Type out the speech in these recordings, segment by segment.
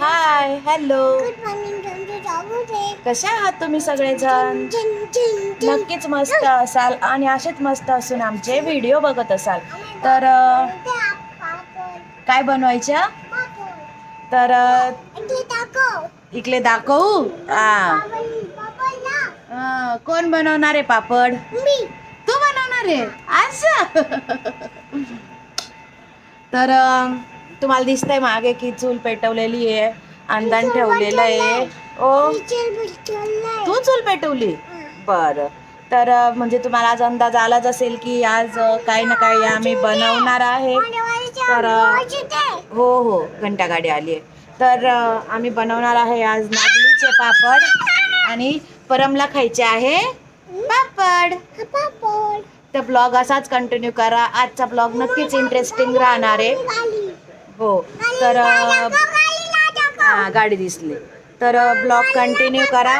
Hi hello. कसे आहात तुम्ही सगळेजण? नक्कीच मस्त असाल आणि असेच मस्त असून आमचे व्हिडिओ बघत असाल. तर काय बनवायच्या तर इकडे दाखव. हा कोण बनवणार आहे पापड? मी. तू बनवणार आहे? असं. तर तुम्हाला दिसतंय मागे की चूल पेटवलेली आहे अंधण ठेवलेलं आहे. ओ? तू चूल पेटवली? बरं. तर म्हणजे तुम्हाला आज अंदाज आलाच असेल की आज काही ना काही आम्ही बनवणार आहे. तर हो हो. घंटा गाडी आली आहे. तर आम्ही बनवणार आहे आज नागलीचे पापड आणि परमला खायचे आहे पापड. पापड. तर ब्लॉग असाच कंटिन्यू करा. आजचा ब्लॉग नक्कीच इंटरेस्टिंग राहणार आहे. हो तर हां गाडी दिसली. तर ब्लॉग कंटिन्यू करा.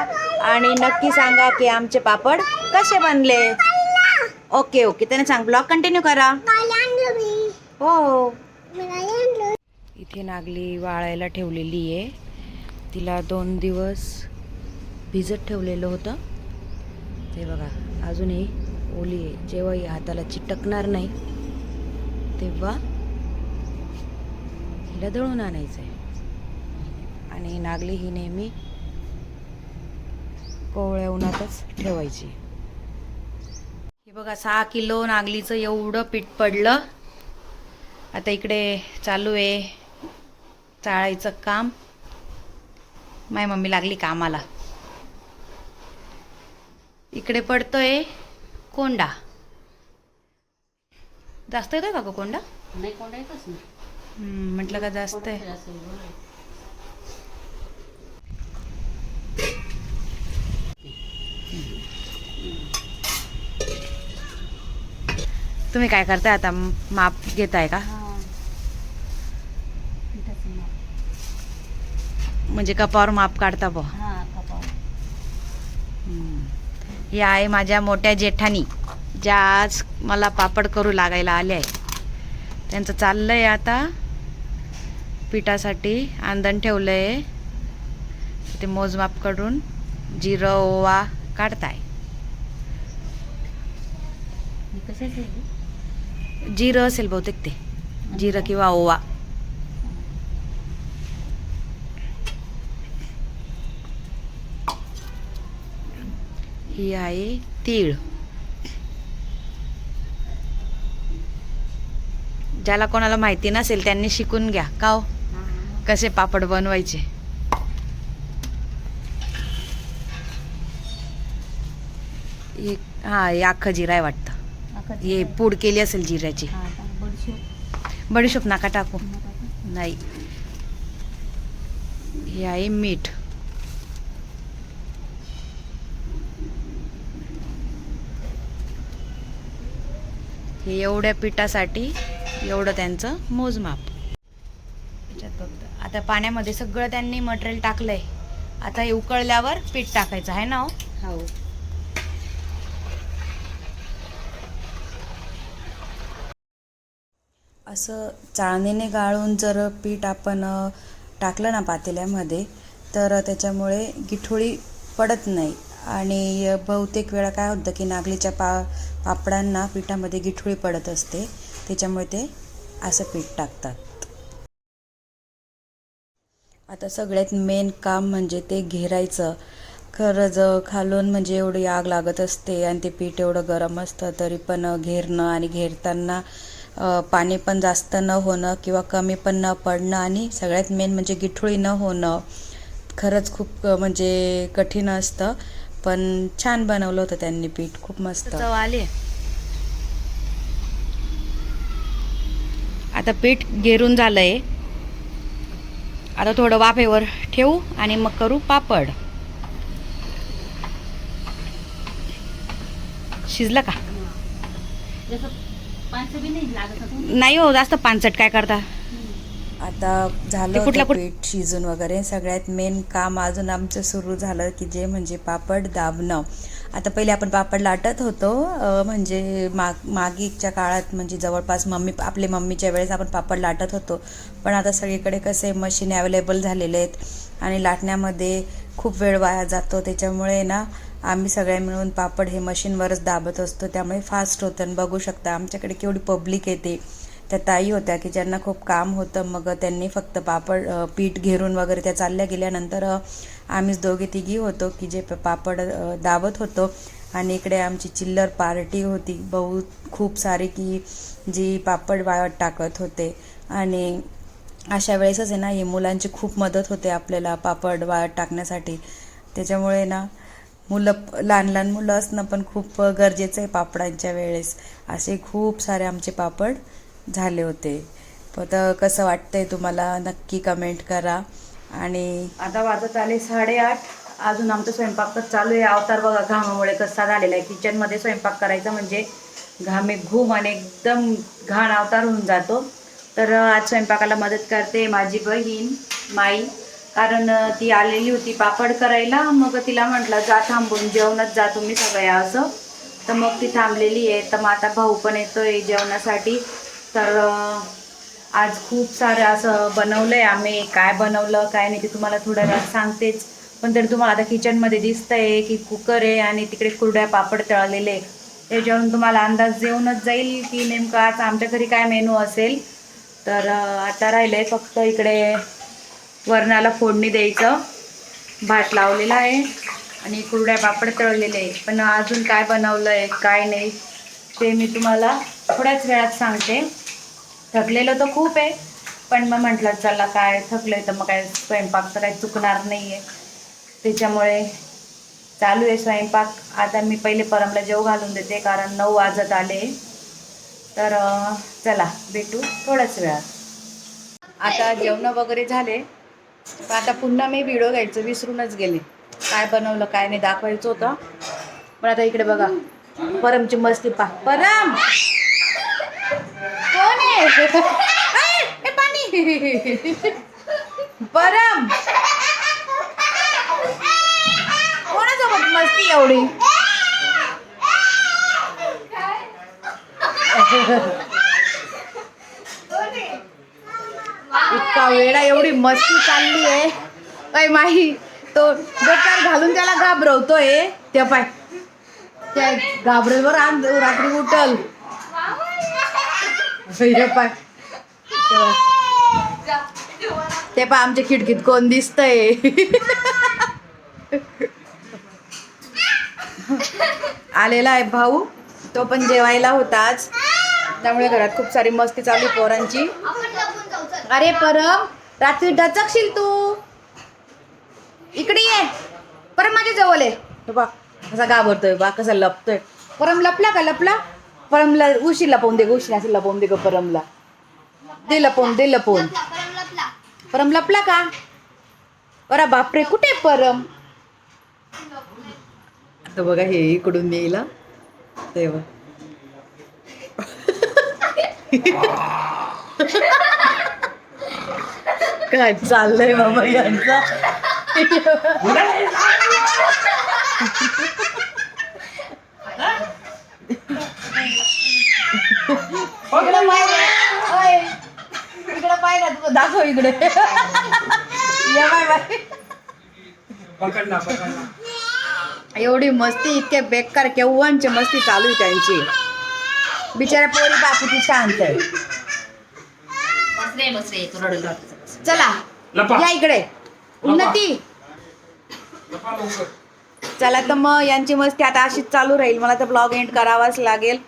आणि नक्की सांगा की आमचे पापड कसे बनले? Okay okay. त्याने सांग ब्लॉग कंटिन्यू करा. हो. इथे नागली वाळायला ठेवलेली आहे. तिला दोन दिवस भिजत ठेवलेलं होतं. ते बघा अजूनही ओली आहे जेव्हा हाताला चिटकणार नाही तेव्हा हिला दळून आणायचं आहे आणि नागली ही नेहमी कोवळ्या उन्हातच ठेवायची. हे बघा सहा किलो नागलीचं एवढं पीठ पडलं. आता इकडे चालू आहे चाळायचं काम. माय मम्मी लागली कामाला. इकडे पडतोय. कोंडा. जास्त येतोय का ग कोंडा? नाही कोंडा येतच नाही म्हटलं का जास्त आहे. तुम्ही काय करताय आता? माप घेताय का? म्हणजे कपावर माप काढता बो ही आहे माझ्या मोठ्या जेठानी ज्या आज मला पापड करू लागायला आल्या आहे. त्यांचं चाललंय आता पिठासाठी आंदण ठेवलं आहे ते मोजमाप काढून जिरं ओवा काढताय. जिरं असेल बहुतेक ते. जिरं किंवा ओवा. ही आहे तीळ ज्याला कोणाला माहिती नसेल त्यांनी शिकून घ्या. का हो? कसे पापड बनवायचे? हे हा अख्खं जिरा आहे वाटतं. हे पूड केली असेल जिऱ्याची. बडीशोप. नाका टाकू. नाही. हे आहे मीठ. हे एवढ्या पिठासाठी एवढं त्यांचं मोजमाप. त्याच्यात बघ आता पाण्यामध्ये सगळं त्यांनी मटेरियल टाकलंय. आता हे उकळल्यावर पीठ टाकायचं आहे ना हो? हो. असं चाळणीने गाळून जर पीठ आपण टाकलं ना पातेल्यामध्ये तर त्याच्यामुळे गिठोळी पडत नाही. आणि बहुतेक वेळा काय होतं की नागलीच्या पा पापडांना पिठामध्ये गिठुळी पडत असते. त्याच्यामुळे ते असं पीठ टाकतात. आता सगळ्यात मेन काम म्हणजे ते घेरायचं. खरंच खालून म्हणजे एवढी आग लागत असते आणि ते पीठ एवढं गरम असतं तरी पण घेरणं आणि घेरताना पाणी पण जास्त न होणं किंवा कमी पण न पडणं आणि सगळ्यात मेन म्हणजे गिठोळी न होणं खरंच खूप म्हणजे कठीण असतं. पण छान बनवलं होतं त्यांनी पीठ खूप मस्त. आले. आता पीठ गेरून झालंय. आता थोडं वाफेवर ठेवू आणि मग करू पापड. शिजलं का? नाही लागत होतं. नाही हो जास्त पानचट काय करता? आता झालं पीठ शिजून वगैरे सगळ्यात मेन काम अजून आमचं सुरू झालं की जे म्हणजे पापड दाबणं. आता पहिले आपण पापड लाटत होतो म्हणजे माग मागीच्या काळात म्हणजे जवळपास मम्मी आपले मम्मीच्या वेळेस आपण पापड लाटत होतो. पण आता सगळीकडे कसे मशीन अवेलेबल झालेले आहेत आणि लाटण्यामध्ये खूप वेळ वाया जातो. त्याच्यामुळे ना आम्ही सगळ्या मिळून पापड हे मशीनवरच दाबत असतो. त्यामुळे फास्ट होतं. आणि बघू शकता आमच्याकडे केवढी पब्लिक येते त्या ताई होत्या की ज्यांना खूप काम होतं मग त्यांनी फक्त पापड पीठ घेरून वगैरे त्या चालल्या गेल्यानंतर आम्हीच दोघे तिघी होतो की जे प- पापड दावत होतो. आणि इकडे आमची चिल्लर पार्टी होती. बहुत खूप सारी की जी पापड वाळत टाकत होते. आणि अशा वेळेसच आहे ना हे मुलांची खूप मदत होते आपल्याला पापड वाळत टाकण्यासाठी. त्याच्यामुळे ना मुलं लहान लहान मुलं असणं पण खूप गरजेचं आहे पापडांच्या वेळेस. असे खूप सारे आमचे पापड झाले होते. तर कसं वाटतंय तुम्हाला? नक्की कमेंट करा. आणि आता वाजत आले साडेआठ. अजून आमचं तर चालू आहे. अवतार बघा घामामुळे कसा झालेला आहे. किचनमध्ये स्वयंपाक करायचा म्हणजे घामे घूम आणि एकदम घाण अवतार होऊन जातो. तर आज स्वयंपाकाला मदत करते माझी बहीण माई. कारण ती आलेली होती पापड करायला. मग तिला म्हटलं जा थांबून जेवणच जा तुम्ही सगळ्या असं. तर मग ती थांबलेली आहे. तर मग आता भाऊ पण येतोय जेवणासाठी. तर आज खूप सारं असं बनवलं आहे आम्ही. काय बनवलं काय नाही ते तुम्हाला थोड्या वेळात सांगतेच. पण तरी तुम्हाला आता किचनमध्ये दिसतंय की कुकर आहे आणि तिकडे कुरड्या पापड तळलेले आहे. त्याच्यावरून तुम्हाला अंदाज येऊनच जाईल की नेमकं आज आमच्या घरी काय मेनू असेल. तर आता राहिलं आहे फक्त इकडे वरणाला फोडणी द्यायचं. भात लावलेला आहे आणि कुरड्या पापड तळलेले आहे पण अजून काय बनवलं आहे काय नाही ते मी तुम्हाला थोड्याच वेळात सांगते. थकलेलं तर खूप आहे पण मग म्हटलं चला काय थकलंय तर मग काय स्वयंपाक तर काही चुकणार नाही आहे त्याच्यामुळे चालू आहे स्वयंपाक. आता मी पहिले परमला जेव घालून देते कारण नऊ वाजत आले. तर चला भेटू थोड्याच वेळात. आता जेवणं वगैरे झाले. तर आता पुन्हा मी व्हिडिओ घ्यायचं विसरूनच गेले. काय बनवलं काय नाही दाखवायचं होतं. पण आता इकडे बघा परमची मस्ती पा परम! कोण हे पाणी परम. कोणासोबत मस्ती एवढी? इतका वेळा एवढी मस्ती चालली आहे. काय माही तो बेकार घालून त्याला घाबरवतोय. त्या पाय त्या घाबरेवर आण रात्री उठल. पाय. ते पा आमच्या खिडकीत कोण दिसतंय. आलेला आहे भाऊ. तो पण जेवायला होता आज. त्यामुळे घरात खूप सारी मस्ती चालू पोरांची. अरे परम रात्री ढचकशील तू. इकडे ये. परम माझ्या जवळ आहे. बा कसा घाबरतोय बा कसा लपतोय. परम लपला का? लपला? परमला उशी लपवून दे ग, उशी असं लपवून दे ग परमला. दे लपवून दे लपवून परम लपला का? अरे बापरे कुठे आहे परम? आता बघा हे इकडून येईल. तेव्हा काय चाललंय मामा यांचा? दाखव इकडे. ये बाय बाय. पकडला पकडला. एवढी मस्ती इतके बेकार केव्हांची मस्ती चालू आहे त्यांची? बिचाऱ्या पोरी शांत आहे. रे तू रडत राहतो चला लपा. या इकडे. उन्नती. लपा लवकर. चला तर मग यांची मस्ती आता अशीच चालू राहील. मला तर ब्लॉग एंड करावाच लागेल.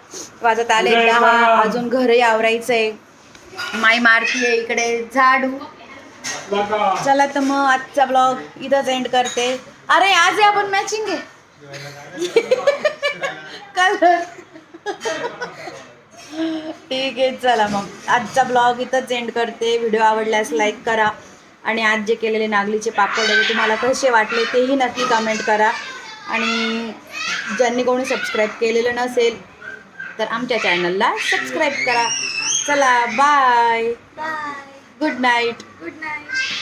वाजत आले दहा. अजून घरही आवरायचंय. माय मारती इकडे झाडू. चला तर मग आजचा ब्लॉग इथंच एंड करते. अरे आज आहे आपण मॅचिंग आहे. कलर ठीक आहे चला मग. आजचा ब्लॉग इथंच एंड करते. व्हिडिओ आवडल्यास लाईक करा. आणि आज जे केलेले नागलीचे पापड आहे तुम्हाला कसे वाटले तेही नक्की कमेंट करा. आणि ज्यांनी कोणी सबस्क्राईब केलेलं नसेल तर आमच्या चॅनलला सबस्क्राईब करा. चला bye bye good night good night